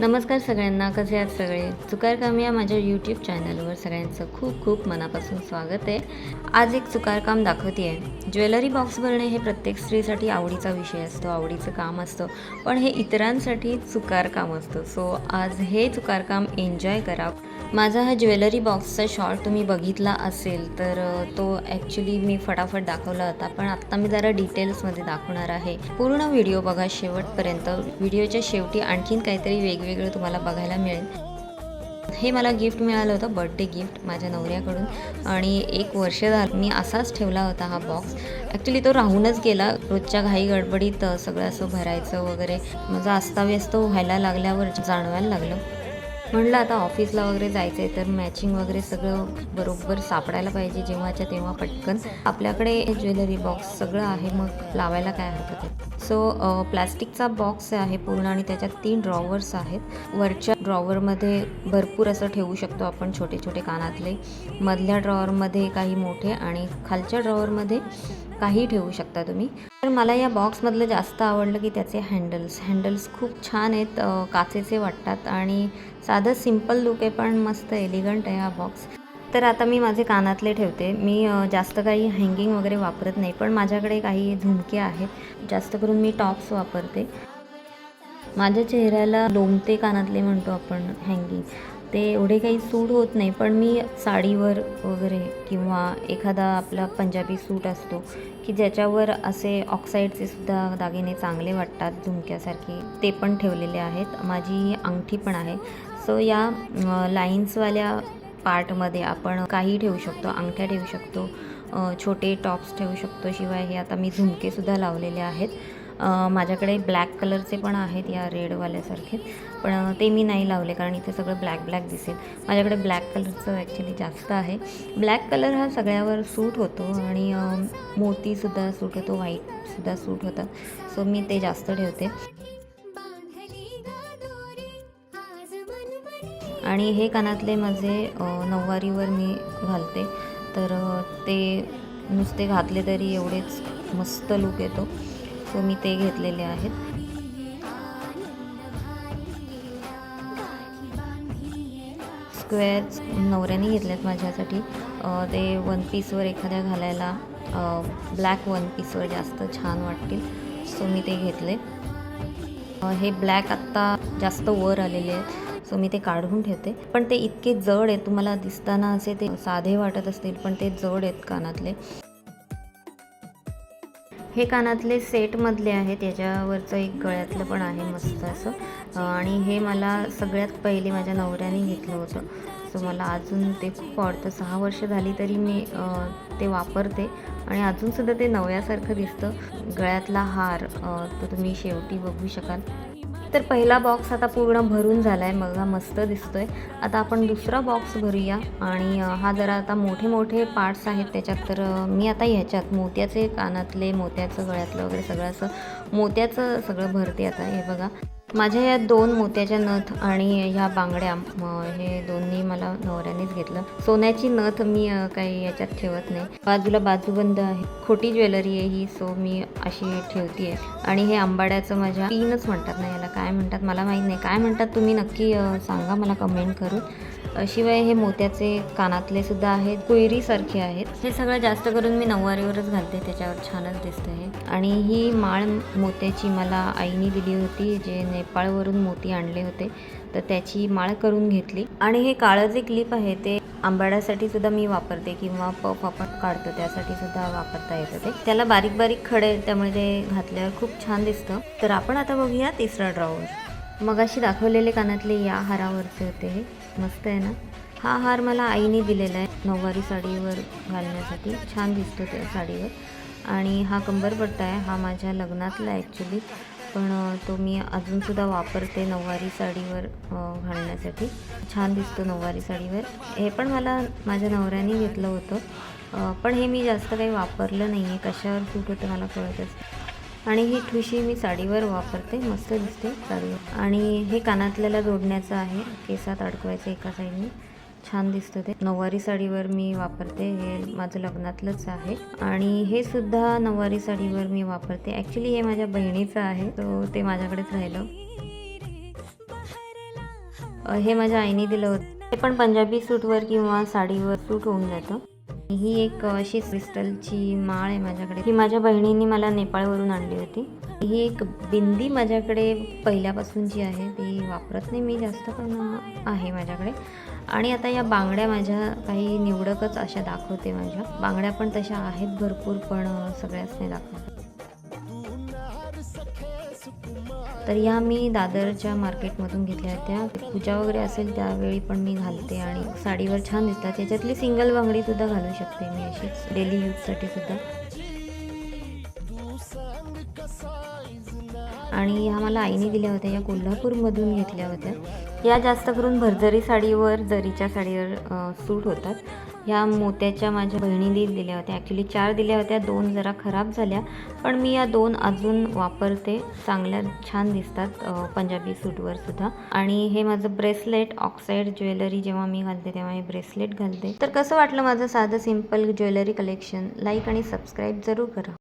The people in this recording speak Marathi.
नमस्कार सगळ्यांना कसे आहात सगळे? चुकारकाम या माझ्या यूट्यूब चॅनलवर सगळ्यांचं खूप खूप मनापासून स्वागत आहे. आज एक चुकारकाम दाखवते आहे ज्वेलरी बॉक्स भरणे हे प्रत्येक स्त्रीसाठी आवडीचा विषय असतो आवडीचं काम असतं पण हे इतरांसाठी चुकारकाम असतं. सो आज हे चुकारकाम एन्जॉय करा. माझा हा ज्वेलरी बॉक्सचा शॉर्ट तुम्ही बघितला असेल तर तो ॲक्च्युली मी फटाफट दाखवला होता पण आत्ता मी जरा डिटेल्समध्ये दाखवणार आहे. पूर्ण व्हिडिओ बघा शेवटपर्यंत. व्हिडिओच्या शेवटी आणखीन काहीतरी वेगवेगळं तुम्हाला बघायला मिळेल. हे मला गिफ्ट मिळालं होतं बर्थडे गिफ्ट माझ्या नवऱ्याकडून. आणि एक वर्ष झालं मी असाच ठेवला होता हा बॉक्स ॲक्च्युली तो राहूनच गेला. रोजच्या घाई गडबडीत सगळं असं भरायचं वगैरे. माझं अस्ताव्यस्त व्हायला लागल्यावर जाणवायला लागलं. म्हणलं आता ऑफिसला वगैरे जायचं आहे तर मॅचिंग वगैरे सगळं बरोबर सापडायला पाहिजे जेव्हाच्या तेव्हा पटकन. आपल्याकडे ज्वेलरी बॉक्स सगळं आहे मग लावायला काय हरकत आहे? सो प्लॅस्टिकचा बॉक्स आहे पूर्ण आणि त्याच्यात तीन ड्रॉवर्स आहेत. वरच्या ड्रॉवरमध्ये भरपूर असं ठेवू शकतो आपण छोटे छोटे कानातले. मधल्या ड्रॉवरमध्ये काही मोठे आणि खालच्या ड्रॉवरमध्ये काही ठेवू शकता तुम्ही. तर मला या बॉक्समधलं जास्त आवडलं की त्याचे हँडल्स. हँडल्स खूप छान आहेत काचेचे वाटतात आणि साधं सिंपल लुक आहे पण मस्त एलिगंट आहे हा बॉक्स. तर आता मी माझे कानातले ठेवते. मी जास्त काही हँगिंग वगैरे वापरत नाही पण माझ्याकडे काही झुमके आहेत. जास्त करून मी टॉप्स वापरते. माझ्या चेहऱ्याला लोमते कानातले म्हणतो आपण हँगिंग ते एवढे काही सूट होत नाही पण मी साडीवर वगैरे किंवा एखादा आपला पंजाबी सूट असतो की ज्याच्यावर असे ऑक्साईडचे सुद्धा दागिने चांगले वाटतात झुमक्यासारखे ते पण ठेवलेले आहेत. माझी अंगठी पण आहे. सो या लाईन्सवाल्या पार्टमध्ये आपण काही ठेवू शकतो अंगठ्या ठेवू शकतो छोटे टॉप्स ठेवू शकतो. शिवाय हे आता मी झुमकेसुद्धा लावलेले आहेत. माझ्याकडे ब्लॅक कलरचे पण आहेत या रेडवाल्यासारखे. पण ते मी नाही लावले कारण इथे सगळं ब्लॅक ब्लॅक दिसेल. माझ्याकडे ब्लॅक कलरचं ॲक्च्युली जास्त आहे. ब्लॅक कलर हा सगळ्यावर सूट होतो आणि मोतीसुद्धा सूट होतो व्हाईटसुद्धा सूट होतात सो मी ते जास्त ठेवते. आणि हे कानातले माझे नऊवारीवर मी घालते. तर ते नुसते घातले तरी एवढेच मस्त लुक येतो. सो मी ते घेतलेले आहेत. स्क्वेअर्स नवऱ्याने घेतल्यात माझ्यासाठी. ते वन पीसवर एखाद्या घालायला ब्लॅक वन पीसवर जास्त छान वाटतील सो मी ते घेतले. हे ब्लॅक आत्ता जास्त वर आलेले आहेत सो मी ते काढून ठेवते. पण ते इतके जड आहेत तुम्हाला दिसताना असे ते साधे वाटत असतील पण ते जड आहेत कानातले. हे कानातले सेटमधले आहेत याच्यावरचं एक गळ्यातलं पण आहे मस्त असं. आणि हे मला सगळ्यात पहिले माझ्या नवऱ्याने घेतलं होतं. सो मला अजून ते खूप आवडतं. सहा वर्ष झाली तरी मी ते वापरते. आणि अजूनसुद्धा ते नवऱ्यासारखं दिसतं. गळ्यातला हार तो तुम्ही शेवटी बघू शकाल. तर पहिला बॉक्स आता पूर्ण भरून झाला आहे बघा मस्त दिसतोय. आता आपण दुसरा बॉक्स भरूया. आणि हा जरा आता मोठे मोठे पार्ट्स आहेत. त्याच्यात तर मी आता ह्याच्यात मोत्याचे कानातले मोत्याचं गळ्यातलं वगैरे सगळं असं मोत्याचं सगळं भरते आता हे बघा. माझ्या या दोन मोत्याच्या नथ आणि ह्या बांगड्या हे दोन्ही मला नवऱ्यानेच घेतलं. सोन्याची नथ मी काही याच्यात ठेवत नाही. बाजूला बाजूबंद आहे. खोटी ज्वेलरी आहे ही सो मी अशी ठेवते आणि हे आंबाड्याचं माझ्या तीनच म्हणतात ना याला. काय म्हणतात मला माहीत नाही. काय म्हणतात तुम्ही नक्की सांगा मला कमेंट करून. शिवाय हे मोत्याचे कानातले सुद्धा आहेत कोयरीसारखे आहेत. हे सगळं जास्त करून मी नऊवारीवरच घालते त्याच्यावर छानच दिसतं हे. आणि ही माळ मोत्याची मला आईने दिली होती जे नेपाळवरून मोती आणले होते. तर त्याची माळ करून घेतली. आणि हे काळं जे क्लिप आहे ते आंबाड्यासाठी सुद्धा मी वापरते किंवा पफ आपण काढतो त्यासाठी सुद्धा वापरता येतं ते. त्याला बारीक बारीक खडे त्यामुळे ते घातल्यावर खूप छान दिसतं. तर आपण आता बघूया तिसरा ड्रॉवर मग अशी दाखवलेले कानातले या हारावरचे होते हे. मस्त आहे ना? हा हार मला आईने दिलेला आहे नऊवारी साडीवर घालण्यासाठी. छान दिसतो त्या साडीवर. आणि हा कंबरपट्टा आहे हा माझ्या लग्नातला ॲक्च्युली पण तो मी अजूनसुद्धा वापरते नऊवारी साडीवर घालण्यासाठी. छान दिसतो नऊवारी साडीवर. हे पण मला माझ्या नवऱ्याने घेतलं होतं. पण हे मी जास्त काही वापरलं नाही आहे कशावर सूट होतं मला कळतच. आणि ही ठुशी मी साडीवर वापरते मस्त दिसते साडीवर आणि हे कानातल्याला जोडण्याचं आहे केसात अडकवायचं एका साईडने. छान दिसतं ते. नऊवारी साडीवर मी वापरते हे माझं लग्नातलंच आहे. आणि हे सुद्धा नऊवारी साडीवर मी वापरते. ॲक्च्युली हे माझ्या बहिणीचं आहे तो ते माझ्याकडेच राहिलं. हे माझ्या आईने दिलं होतं. ते पण पंजाबी सूटवर किंवा साडीवर सूट होऊन जातं. ही एक अशी क्रिस्टलची माळ आहे माझ्याकडे. ही माझ्या बहिणीने मला नेपाळवरून आणली होती. ही एक बिंदी माझ्याकडे पहिल्यापासून जी आहे ती वापरत नाही. मी जास्त पण आहे माझ्याकडे. आणि आता या बांगड्या माझ्या काही निवडकच अशा दाखवते माझ्या. बांगड्या पण तशा आहेत भरपूर पण सगळ्याच नाही दाखवत. तर ह्या मी दादरच्या मार्केटमधून घेतल्या होत्या. पूजा वगैरे असेल त्यावेळी पण मी घालते आणि साडीवर छान दिसतात. त्याच्यातली सिंगल बांगडी सुद्धा घालू शकते मी अशीच डेली यूजसाठी सुद्धा. आणि ह्या मला आईने दिल्या होत्या. या कोल्हापूरमधून घेतल्या होत्या. या जास्त करून भरजरी साडीवर जरीच्या साडीवर सूट होतात. ह्या मोत्याच्या माझ्या बहिणीने दिल्या होत्या. ॲक्च्युली चार दिल्या होत्या दोन जरा खराब झाल्या. पण मी या दोन अजून वापरते. चांगल्या छान दिसतात पंजाबी सूटवर सुद्धा. आणि हे माझं ब्रेसलेट ऑक्साईड ज्वेलरी जेव्हा मी घालते तेव्हा हे ब्रेसलेट घालते. तर कसं वाटलं माझं साधं सिंपल ज्वेलरी कलेक्शन? लाईक आणि सबस्क्राईब जरूर करा.